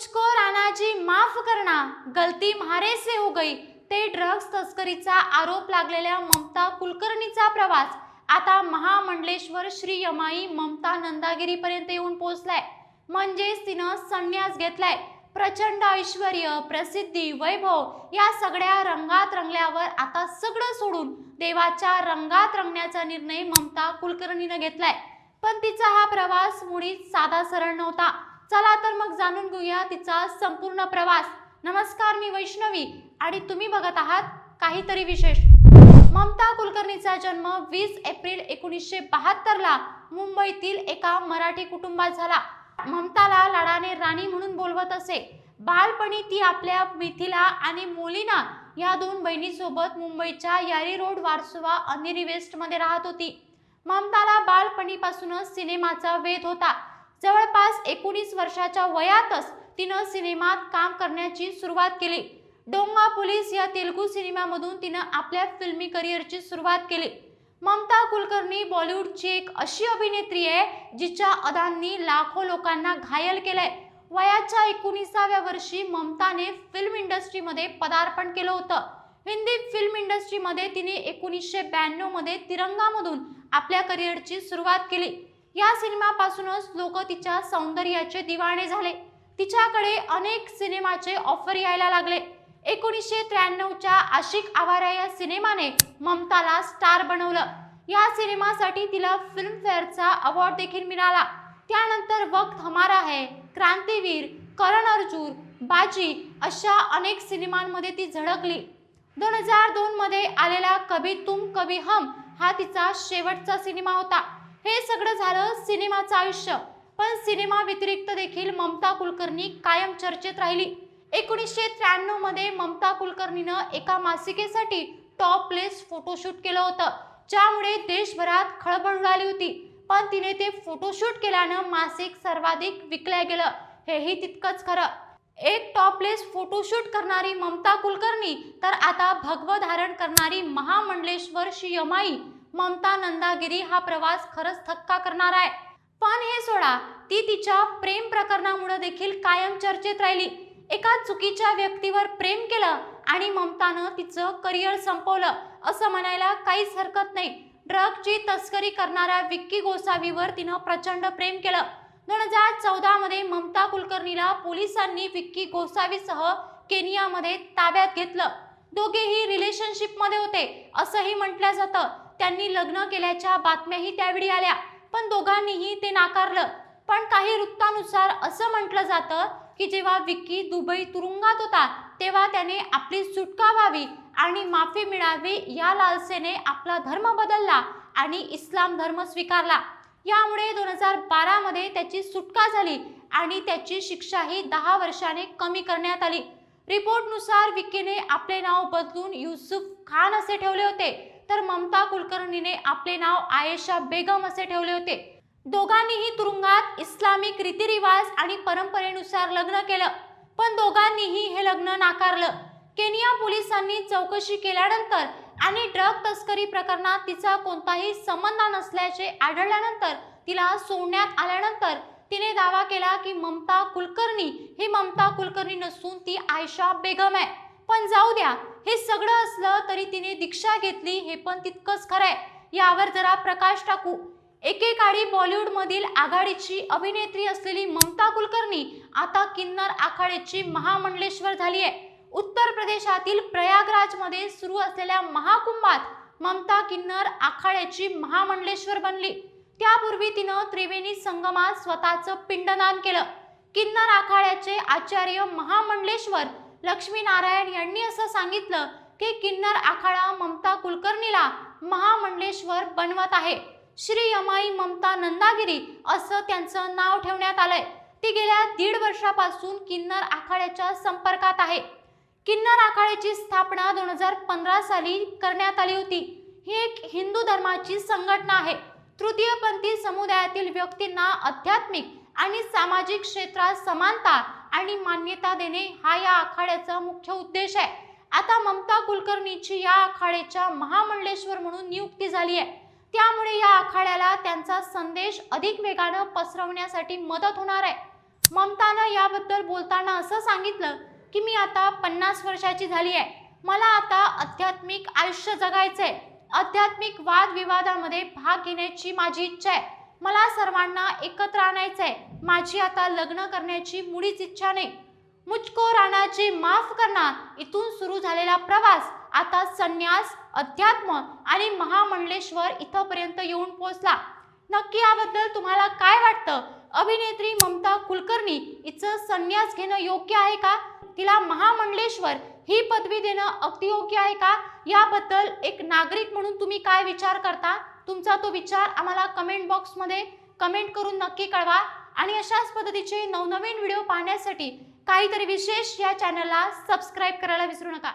मुझको राणाजी माफ करना गलती म्हारे से हो गई. ते ड्रग्स तस्करीचा आरोप लागलेल्या ममता कुलकर्णीचा प्रवास. आता महामंडलेश्वर श्री यमाई ममता नंदागिरीपर्यंत येऊन पोहोचलाय. म्हणजेच तिनं संन्यास घेतलाय. प्रचंड ऐश्वर प्रसिद्धी वैभव या सगळ्या रंगात रंगल्यावर आता सगळं सोडून देवाच्या रंगात रंगण्याचा निर्णय ममता कुलकर्णीनं घेतलाय. पण तिचा हा प्रवास मुळीच साधा सरळ नव्हता. चला तर मग जाणून घेऊया तिचा संपूर्ण प्रवास. नमस्कार मी वैष्णवी आणि तुम्ही बघत आहात काहीतरी विशेष. ममता कुलकर्णीचा जन्म वीस एप्रिल एकोणीसशे बहात्तरला मुंबईतील एका मराठी कुटुंबात झाला. ममताला लाडाने राणी म्हणून बोलवत असे. बालपणी ती आपल्या मिथिला आणि मोलिना या दोन बहिणीसोबत मुंबईच्या यारी रोड वारसुवा अनेरी वेस्टमध्ये राहत होती. ममताला बालपणीपासूनच सिनेमाचा वेध होता. जवळपास एकोणीस वर्षाच्या वयातच तिनं सिनेमात काम करण्याची सुरुवात केली. डोंगा पोलीस या तेलुगू सिनेमामधून तिनं आपल्या फिल्मी करिअरची सुरुवात केली. ममता कुलकर्णी बॉलिवूडची एक अशी अभिनेत्री आहे जिच्या अदांनी लाखो लोकांना घायल केलंय. वयाच्या एकोणीसाव्या वर्षी ममताने फिल्म इंडस्ट्रीमध्ये पदार्पण केलं होतं. हिंदी फिल्म इंडस्ट्रीमध्ये तिने एकोणीसशे ब्याण्णवमध्ये तिरंगामधून आपल्या करिअरची सुरुवात केली. या सिनेमापासूनच लोक तिच्या सौंदर्याचे दिवाणे झाले. तिच्याकडे अनेक सिनेमाचे ऑफर यायला लागले. एकोणीसशे त्र्याण्णवच्या आशिक आवारा या सिनेमाने ममताला स्टार बनवलं. या सिनेमासाठी तिला फिल्मफेअरचा अवॉर्ड देखील मिळाला. त्यानंतर वक्त हमारा है क्रांतीवीर करण अर्जुन बाजी अशा अनेक सिनेमांमध्ये ती झळकली. दोन हजार दोनमध्ये आलेला कभी तुम कभी हम हा तिचा शेवटचा सिनेमा होता. हे सगळं झालं सिनेमाचं आयुष्य. पण सिनेमा व्यतिरिक्त देखील ममता कुलकर्णी कायम चर्चेत राहिली. एकोणीसशे त्र्याण्णवमध्ये ममता कुलकर्णीनं एका मासिकेसाठी टॉप प्लेस फोटोशूट केलं होतं. ज्यामुळे देशभरात खळबळ उडाली होती. पण तिने ते फोटोशूट केल्यानं मासिक सर्वाधिक विकल्या गेलं. हेही तितकंच खरं. एक टॉपलेस फोटोशूट करणारी ममता कुलकर्णी तर आता भगव धारण करणारी महामंडलेश्वर श्री यमाई ममता नंदागिरी हा प्रवास खरंच थक्का करणार आहे. पण हे सोडा ती तिच्या प्रेम प्रकरणामुळे देखील कायम चर्चेत राहिली. एका चुकीच्या व्यक्तीवर प्रेम केलं आणि ममतानं तिचं करिअर संपवलं असं म्हणायला काहीच हरकत नाही. ड्रगची तस्करी करणाऱ्या विक्की गोसावीवर तिनं प्रचंड प्रेम केलं. दोन हजार चौदा मध्ये ममता कुलकर्णीला पोलिसांनी विक्की गोसावीसह केनियामध्ये ताब्यात घेतलं. दोघेही रिलेशनशिपमध्ये होते असंही म्हटलं जातं. त्यांनी लग्न केल्याच्या बातम्याही त्यावेळी आल्या. पण दोघांनीही ते नाकारलं. पण काही वृत्तानुसार असं म्हटलं जातं की जेव्हा विक्की दुबई तुरुंगात होता तेव्हा त्याने आपली सुटका व्हावी आणि माफी मिळावी या लालसेने आपला धर्म बदलला आणि इस्लाम धर्म स्वीकारला. यामुळे दोन हजार बारामध्ये त्याची सुटका झाली आणि त्याची शिक्षाही दहा वर्षाने कमी करण्यात आली. रिपोर्टनुसार विक्कीने आपले नाव बदलून युसुफ खान असे ठेवले होते. तर ममता कुलकर्णीने आपले नाव आयेशा बेगम असे ठेवले होते. दोघांनीही तुरुंगात इस्लामिक रीतिरिवाज आणि परंपरेनुसार लग्न केलं. पण दोघांनीही हे लग्न नाकारलं. केनिया पोलिसांनी चौकशी केल्यानंतर आणि ड्रग तस्करी प्रकरणात तिचा कोणताही संबंध नसल्याचे आढळल्यानंतर तिला सोडण्यात आल्यानंतर तिने दावा केला की ममता कुलकर्णी ही ममता कुलकर्णी नसून ती आयशा बेगम आहे. पण जाऊ द्या. हे सगळं असलं तरी तिने दीक्षा घेतली हे पण तितकंच खरंय. यावर जरा प्रकाश टाकू. एकेकाळी बॉलिवूडमधील आघाडीची अभिनेत्री असलेली ममता कुलकर्णी आता किन्नर आखाड्याची महामंडलेश्वर झाली आहे उत्तर प्रदेशातील प्रयागराजमध्ये सुरू असलेल्या महाकुंभात ममता किन्नर आखाड्याची महामंडलेश्वर बनली. त्यापूर्वी तिनं त्रिवेणी संगमात स्वतःचं पिंडदान केलं. किन्नर आखाड्याचे आचार्य महामंडलेश्वर लक्ष्मीनारायण यांनी असं सांगितलं की किन्नर आखाडा ममता कुलकर्णीला महामंडलेश्वर बनवत आहे. श्री यमाई ममता नंदागिरी असं त्यांचं नाव ठेवण्यात आलंय. ती गेल्या दीड वर्षापासून किन्नर आखाड्याच्या संपर्कात आहे. किन्नर आखाड्याची स्थापना दोन हजार पंधरा साली करण्यात आली होती. ही एक हिंदू धर्माची संघटना आहे. तृतीयपंथी समुदायातील व्यक्तींना आध्यात्मिक आणि सामाजिक क्षेत्रात समानता आणि मान्यता देणे हा या आखाड्याचा मुख्य उद्देश आहे. आता ममता कुलकर्णीची या आखाड्याच्या महामंडलेश्वर म्हणून नियुक्ती झाली आहे. त्यामुळे या आखाड्याला त्यांचा संदेश अधिक वेगानं पसरवण्यासाठी मदत होणार आहे. ममतानं याबद्दल बोलताना असं सांगितलं की मी आता पन्नास वर्षाची झाली आहे. मला आता आध्यात्मिक आयुष्य जगायचंय. आध्यात्मिक वादविवादामध्ये भाग घेण्याची माझी इच्छा आहे. मला सर्वांना एकत्र आणायचंय. माझी आता लग्न करण्याची मुळीच इच्छा नाही. मुचको राणाचे माफ करणार. इथून सुरू झालेला प्रवास आता संन्यास अध्यात्म आणि महामंडलेश्वर इथंपर्यंत येऊन पोहोचला. नक्की याबद्दल तुम्हाला काय वाटतं? अभिनेत्री ममता कुलकर्णी हिचं संन्यास घेणं योग्य आहे का? तिला महामंडलेश्वर ही पदवी देणं अगदी योग्य आहे का? याबद्दल एक नागरिक म्हणून तुम्ही काय विचार करता? तुमचा तो विचार आम्हाला कमेंट बॉक्समध्ये कमेंट करून नक्की कळवा. आणि अशाच पद्धतीचे नवनवीन व्हिडिओ पाहण्यासाठी काहीतरी विशेष या चॅनलला सबस्क्राईब करायला विसरू नका.